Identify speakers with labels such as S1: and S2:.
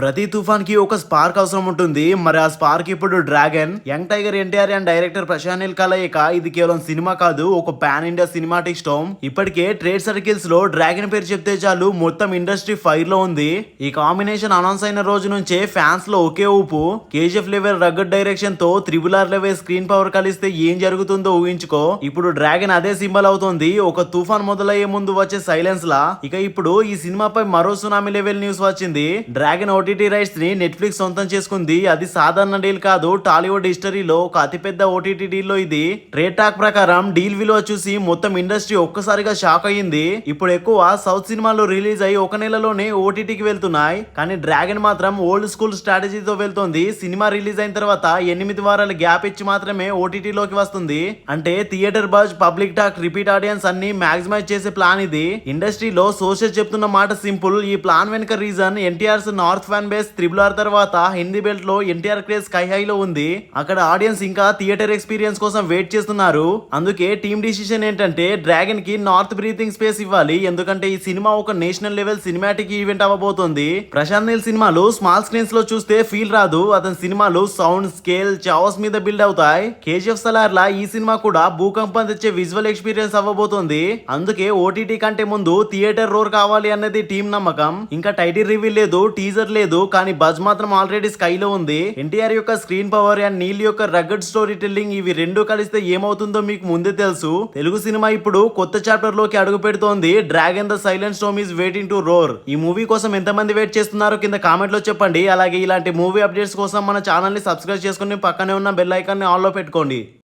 S1: ప్రతి తుఫాన్కి ఒక స్పార్క్ అవసరం ఉంటుంది. మరి ఆ స్పార్క్ ఇప్పుడు dragon young tiger NTR and director Prashanth Neel కలయిక. ఇది కేవలం సినిమా కాదు ఒక పాన్ ఇండియా సినిమాటిక్ స్టోమ్. ఇప్పటికే ట్రేడ్ సర్కిల్స్లో డ్రాగన్ పేరు చెప్తే చాలు మొత్తం ఇండస్ట్రీ ఫైర్లో ఉంది. ఈ కాంబినేషన్ అనౌన్స్ అయిన రోజు నుంచే ఫ్యాన్స్లో ఒకే ఊపు. KGF level rugged డైరెక్షన్తో triple R level screen power కలిస్తే ఏం జరుగుతుందో ఊహించుకో. ఇప్పుడు డ్రాగన్ అదే సింబల్ అవుతుంది ఒక తుఫాన్ మొదలయ్యే ముందు వచ్చే సైలెన్స్ లా ఇక ఇప్పుడు ఈ సినిమాపై మరో సునామీ లెవెల్ న్యూస్ వచ్చింది. డ్రాగన్ ఓటీటీ రైట్స్ని నెట్ఫ్లిక్స్ సొంతం చేసుకుంది. అది సాధారణ డీల్ కాదు. టాలీవుడ్ హిస్టరీలో ఒక అతిపెద్ద ఓటీటీ డీల్లో ఇది. ట్రేడ్ టాక్ ప్రకారం డీల్ విలువ చూసి మొత్తం ఇండస్ట్రీ ఒక్కసారిగా షాక్ అయ్యింది. ఇప్పుడు ఎక్కువ సౌత్ సినిమాలు రిలీజ్ అయ్యి ఒక నెలలోనే ఓటీటీకి వెళ్తున్నాయి. కానీ డ్రాగన్ మాత్రం ఓల్డ్ స్కూల్ స్ట్రాటజీతో వెళ్తోంది. సినిమా రిలీజ్ అయిన తర్వాత ఎనిమిది వారాల గ్యాప్ ఇచ్చి మాత్రమే ఓటీటీలోకి వస్తుంది. అంటే theatre buzz public talk repeat audience అన్ని మాక్సిమైజ్ చేసే ప్లాన్ ఇది. ఇండస్ట్రీలో సోషల్ చెప్తున్న మాట సింపుల్. ఈ ప్లాన్ వెనుక reason NTR's north fan base triple R తర్వాత హిందీ బెల్ట్లో ఎన్టీఆర్ క్రేజ్ స్కై హై లో ఉంది. అక్కడ ఆడియన్స్ ఇంకా థియేటర్ ఎక్స్పీరియన్స్ కోసం వెయిట్ చేస్తున్నారు. అందుకే టీమ్ డిసిషన్ ఏంటంటే డ్రాగన్కి నార్త్ బ్రీతింగ్ స్పేస్ ఇవ్వాలి. ఎందుకంటే ఈ సినిమా ఒక నేషనల్ లెవెల్ సినిమాటిక్ ఈవెంట్ అవ్వబోతోంది. ప్రశాంత్ నీల్ సినిమాలు స్మాల్ స్క్రీన్స్లో చూస్తే ఫీల్ రాదు. అతని సినిమాలు సౌండ్ స్కేల్ చావస్ మీద బిల్డ్ అవుతాయి. కేజీఎఫ్ సలార్ లా ఈ సినిమా కూడా భూకంపం తెచ్చే విజువల్ ఎక్స్పీరియన్స్ అవ్వబోతోంది. అందుకే ఓటీటీ కంటే ముందు థియేటర్ రోర్ కావాలి అన్నది టీం నమ్మకం. ఇంకా టైటిల్ రివీల్ లేదు టీజర్ లేదు. కానీ బజ్ మాత్రం ఆల్రెడీ స్కై లో ఉంది. ఎన్టీఆర్ యొక్క స్క్రీన్ పవర్ అండ్ నీల్ యొక్క రగడ్ స్టోరీ టెల్లింగ్ ఇవి రెండు కలిస్తే ఏమవుతుందో మీకు ముందే తెలుసు. తెలుగు సినిమా ఇప్పుడు కొత్త చాప్టర్లోకి అడుగు పెడుతోంది. Dragon the silent storm is waiting to roar ఈ మూవీ కోసం ఎంతమంది వెయిట్ చేస్తున్నారో కింద కామెంట్లో చెప్పండి. అలాగే ఇలాంటి మూవీ అప్డేట్స్ కోసం మన ఛానల్ని సబ్స్క్రైబ్ చేసుకుని పక్కనే ఉన్న బెల్ ఐకాన్ని ఆన్లో పెట్టుకోండి.